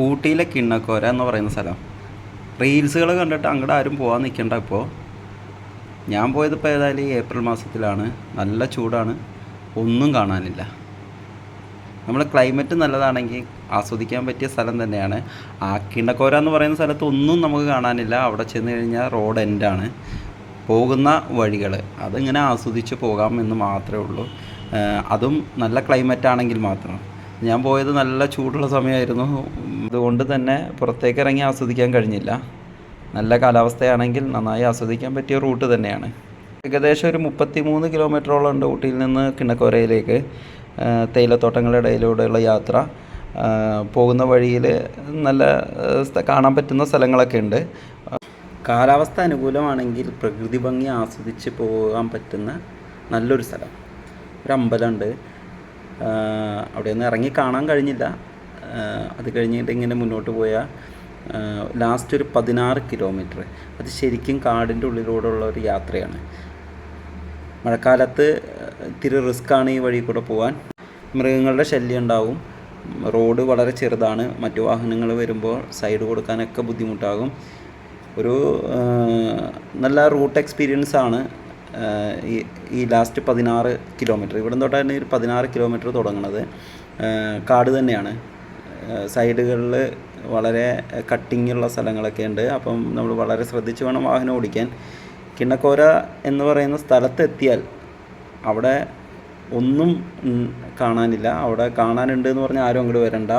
ഊട്ടിയിലെ കിണ്ണക്കോര എന്ന് പറയുന്ന സ്ഥലം. റീൽസുകൾ കണ്ടിട്ട് അങ്ങോട്ട് ആരും പോകാൻ നിൽക്കണ്ട ഇപ്പോൾ ഞാൻ പോയതിപ്പോൾ ഏതായാലും ഏപ്രിൽ മാസത്തിലാണ്. നല്ല ചൂടാണ്. ഒന്നും കാണാനില്ല. നമ്മൾ ക്ലൈമറ്റ് നല്ലതാണെങ്കിൽ ആസ്വദിക്കാൻ പറ്റിയ സ്ഥലം തന്നെയാണ്. ആ കിണ്ണക്കോര എന്ന് പറയുന്ന സ്ഥലത്ത് ഒന്നും നമുക്ക് കാണാനില്ല. അവിടെ ചെന്ന് കഴിഞ്ഞാൽ റോഡ് എൻഡാണ്. പോകുന്ന വഴികൾ അതിങ്ങനെ ആസ്വദിച്ച് പോകാം എന്ന് മാത്രമേ ഉള്ളൂ. അതും നല്ല ക്ലൈമറ്റ് ആണെങ്കിൽ മാത്രം. ഞാൻ പോയത് നല്ല ചൂടുള്ള സമയമായിരുന്നു. അതുകൊണ്ട് തന്നെ പുറത്തേക്ക് ഇറങ്ങി ആസ്വദിക്കാൻ കഴിഞ്ഞില്ല. നല്ല കാലാവസ്ഥയാണെങ്കിൽ നന്നായി ആസ്വദിക്കാൻ പറ്റിയ റൂട്ട് തന്നെയാണ്. ഏകദേശം ഒരു മുപ്പത്തി മൂന്ന് കിലോമീറ്ററോളം ഉണ്ട് ഊട്ടിയിൽ നിന്ന് കിണക്കോരയിലേക്ക് തേയിലത്തോട്ടങ്ങളുടെ ഇടയിലൂടെയുള്ള യാത്ര. പോകുന്ന വഴിയിൽ നല്ല കാണാൻ പറ്റുന്ന സ്ഥലങ്ങളൊക്കെ ഉണ്ട്. കാലാവസ്ഥ അനുകൂലമാണെങ്കിൽ പ്രകൃതി ഭംഗി ആസ്വദിച്ച് പോകാൻ പറ്റുന്ന നല്ലൊരു സ്ഥലം. ഒരു അമ്പലമുണ്ട്. അവിടെ നിന്ന് ഇറങ്ങി കാണാൻ കഴിഞ്ഞില്ല. അത് കഴിഞ്ഞിട്ട് ഇങ്ങനെ മുന്നോട്ട് പോയാൽ ലാസ്റ്റ് ഒരു പതിനാറ് കിലോമീറ്റർ അത് ശരിക്കും കാടിന്റെ ഉള്ളിലൂടെയുള്ള ഒരു യാത്രയാണ്. മഴക്കാലത്ത് ഇത്തിരി റിസ്ക്കാണ് ഈ വഴി കൂടെ പോകാൻ മൃഗങ്ങളുടെ ശല്യം ഉണ്ടാവും. റോഡ് വളരെ ചെറുതാണ്. മറ്റു വാഹനങ്ങൾ വരുമ്പോൾ സൈഡ് കൊടുക്കാനൊക്കെ ബുദ്ധിമുട്ടാകും. ഒരു നല്ല റൂട്ട് എക്സ്പീരിയൻസ് ആണ് ഈ ഈ ലാസ്റ്റ് പതിനാറ് കിലോമീറ്റർ ഇവിടെ തൊട്ടാണ് ഒരു പതിനാറ് കിലോമീറ്റർ തുടങ്ങുന്നത് കാട് തന്നെയാണ്. സൈഡുകളിൽ വളരെ കട്ടിങ്ങുള്ള സ്ഥലങ്ങളൊക്കെ ഉണ്ട് അപ്പം നമ്മൾ വളരെ ശ്രദ്ധിച്ച് വേണം വാഹനം ഓടിക്കാൻ. കിണ്ണക്കോര എന്ന് പറയുന്ന സ്ഥലത്തെത്തിയാൽ അവിടെ ഒന്നും കാണാനില്ല. അവിടെ കാണാനുണ്ട് എന്ന് പറഞ്ഞാൽ ആരും അങ്ങോട്ട് വരണ്ട.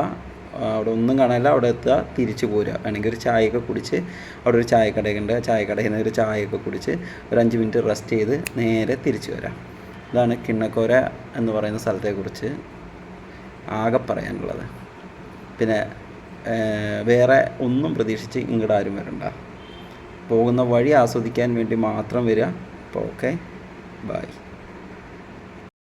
അവിടെ ഒന്നും കാണാനില്ല. അവിടെ എത്തുക തിരിച്ചു പോരുക. വേണമെങ്കിൽ ഒരു ചായയൊക്കെ കുടിച്ച് അവിടെ ഒരു ചായക്കടയൊക്കെ ഉണ്ട് ആ ചായക്കടയിൽ നിന്ന് ഒരു ചായയൊക്കെ കുടിച്ച് ഒരു അഞ്ച് മിനിറ്റ് റെസ്റ്റ് ചെയ്ത് നേരെ തിരിച്ചു വരാം. ഇതാണ് കിണ്ണക്കോര എന്ന് പറയുന്ന സ്ഥലത്തെക്കുറിച്ച് ആകെ പറയാനുള്ളത്. പിന്നെ വേറെ ഒന്നും പ്രതീക്ഷിച്ച് ഇങ്ങോട്ട് ആരും വരണ്ട. പോകുന്ന വഴി ആസ്വദിക്കാൻ വേണ്ടി മാത്രം വരിക. അപ്പോൾ ഓക്കെ. ബൈ.